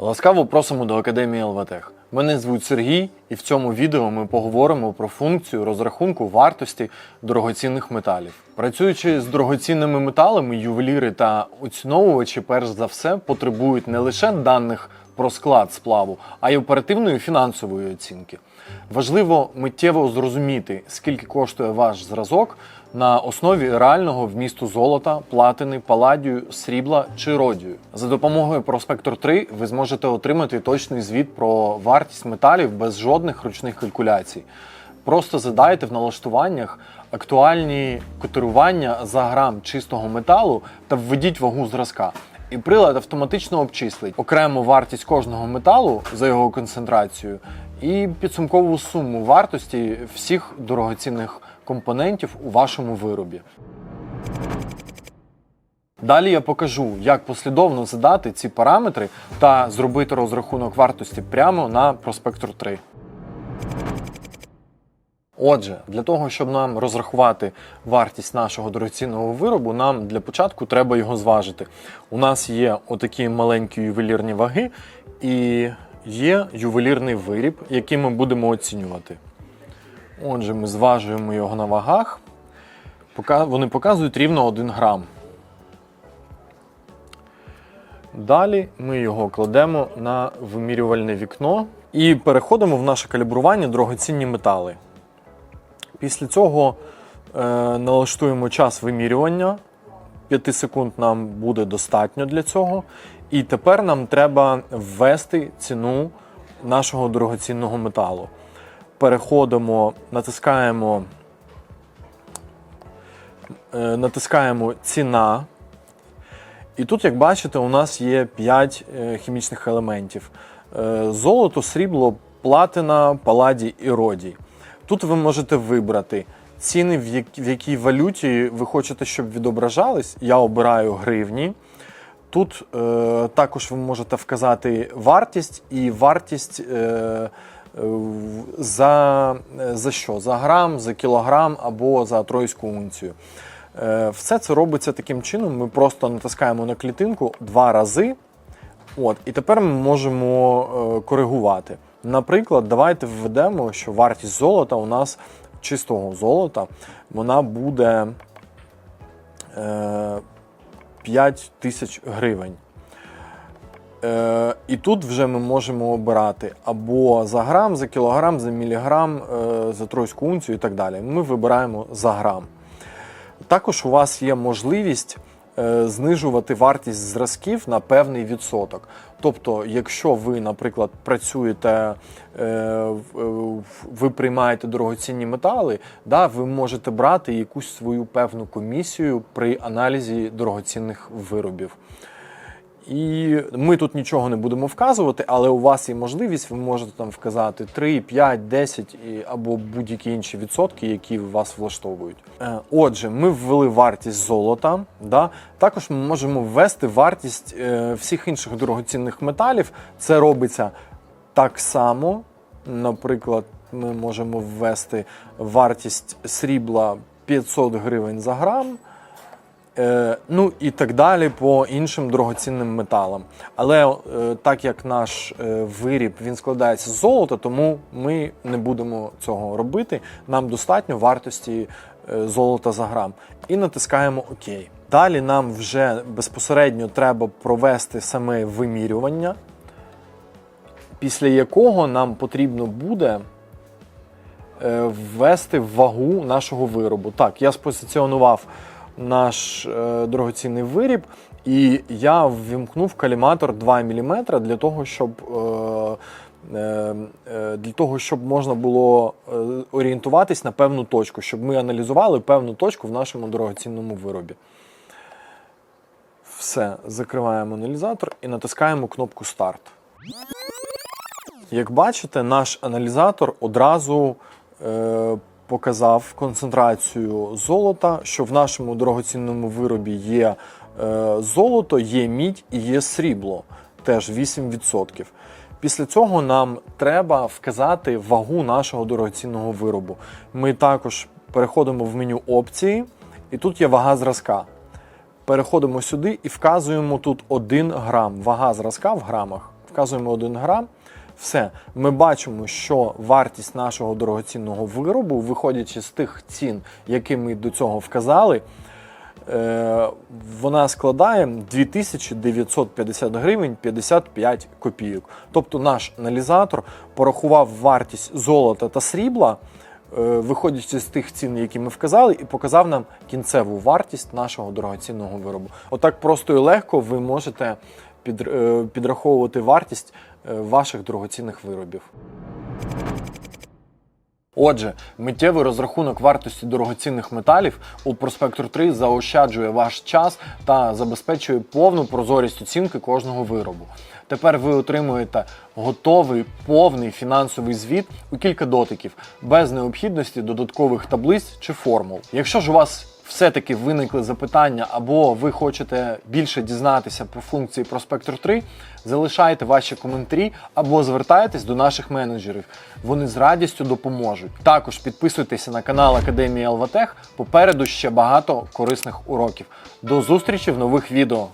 Ласкаво просимо до Академії ЛВТЕХ. Мене звуть Сергій, і в цьому відео ми поговоримо про функцію розрахунку вартості дорогоцінних металів. Працюючи з дорогоцінними металами, ювеліри та оціновувачі, перш за все, потребують не лише даних про склад сплаву, а й оперативної фінансової оцінки. Важливо миттєво зрозуміти, скільки коштує ваш зразок на основі реального вмісту золота, платини, паладію, срібла чи родію. За допомогою Prospector 3 ви зможете отримати точний звіт про вартість металів без жодних ручних калькуляцій. Просто задайте в налаштуваннях актуальні котирування за грам чистого металу та введіть вагу зразка. І прилад автоматично обчислить окрему вартість кожного металу за його концентрацією і підсумкову суму вартості всіх дорогоцінних компонентів у вашому виробі. Далі я покажу, як послідовно задати ці параметри та зробити розрахунок вартості прямо на Prospector 3. Отже, для того, щоб нам розрахувати вартість нашого дорогоцінного виробу, нам для початку треба його зважити. У нас є отакі маленькі ювелірні ваги і є ювелірний виріб, який ми будемо оцінювати. Отже, ми зважуємо його на вагах. Вони показують рівно 1 грам. Далі ми його кладемо на вимірювальне вікно і переходимо в наше калібрування дорогоцінні метали. Після цього е, налаштуємо час вимірювання. 5 секунд нам буде достатньо для цього. І тепер нам треба ввести ціну нашого дорогоцінного металу. Переходимо, натискаємо, е, натискаємо ціна. І тут, як бачите, у нас є 5 хімічних елементів: Е, золото, срібло, платина, паладій і родій. Тут ви можете вибрати ціни, в якій валюті ви хочете, щоб відображались. Я обираю гривні. Тут е, також ви можете вказати вартість і вартість е, е, за, е, за що? За грам, за кілограм або за тройську унцію. Е, все це робиться таким чином. Ми просто натискаємо на клітинку два рази. От, і тепер ми можемо е, коригувати. Наприклад, давайте введемо, що вартість золота у нас чистого золота вона буде е, 5 тисяч гривень. Е, і тут вже ми можемо обирати або за грам, за кілограм, за міліграм, е, за тройську унцію і так далі. Ми вибираємо за грам. Також у вас є можливість знижувати вартість зразків на певний відсоток. Тобто, якщо ви, наприклад, працюєте, е, в- ви приймаєте дорогоцінні метали, да, ви можете брати якусь свою певну комісію при аналізі дорогоцінних виробів. І ми тут нічого не будемо вказувати, але у вас є можливість, ви можете там вказати 3, 5, 10 і, або будь-які інші відсотки, які вас влаштовують. Е, Отже, ми ввели вартість золота. Да? Також ми можемо ввести вартість е, всіх інших дорогоцінних металів. Це робиться так само. Наприклад, ми можемо ввести вартість срібла 500 гривень за грам. Е, ну і так далі по іншим дорогоцінним металам. Але е, так як наш е, виріб він складається з золота, тому ми не будемо цього робити. Нам достатньо вартості золота за грам. І натискаємо ОК. Далі нам вже безпосередньо треба провести саме вимірювання, після якого нам потрібно буде ввести вагу нашого виробу. Так, я спозиціонував наш е, дорогоцінний виріб, і я ввімкнув каліматор 2 мм для того, щоб. Е, е, е, Для того, щоб можна було е, орієнтуватись на певну точку, щоб ми аналізували певну точку в нашому дорогоцінному виробі. Все, закриваємо аналізатор і натискаємо кнопку Старт. Як бачите, наш аналізатор одразу е, показав концентрацію золота, що в нашому дорогоцінному виробі є е, золото, є мідь і є срібло, теж 8%. Після цього нам треба вказати вагу нашого дорогоцінного виробу. Ми також переходимо в меню опції, і тут є вага зразка. Переходимо сюди і вказуємо тут 1 грам. Вага зразка в грамах. вказуємо 1 грам. Все, ми бачимо, що вартість нашого дорогоцінного виробу, виходячи з тих цін, які ми до цього вказали, е, вона складає 2950 гривень 55 копійок. Тобто наш аналізатор порахував вартість золота та срібла, е, виходячи з тих цін, які ми вказали, і показав нам кінцеву вартість нашого дорогоцінного виробу. Отак просто і легко ви можете е, підраховувати вартість ваших дорогоцінних виробів. Отже, миттєвий розрахунок вартості дорогоцінних металів у Prospector 3 заощаджує ваш час та забезпечує повну прозорість оцінки кожного виробу. Тепер ви отримуєте готовий повний фінансовий звіт у кілька дотиків, без необхідності додаткових таблиць чи формул. Якщо ж у вас все-таки виникли запитання, або ви хочете більше дізнатися про функції Prospector 3, залишайте ваші коментарі або звертайтесь до наших менеджерів. Вони з радістю допоможуть. Також підписуйтеся на канал Академії Алватех. Попереду ще багато корисних уроків. До зустрічі в нових відео.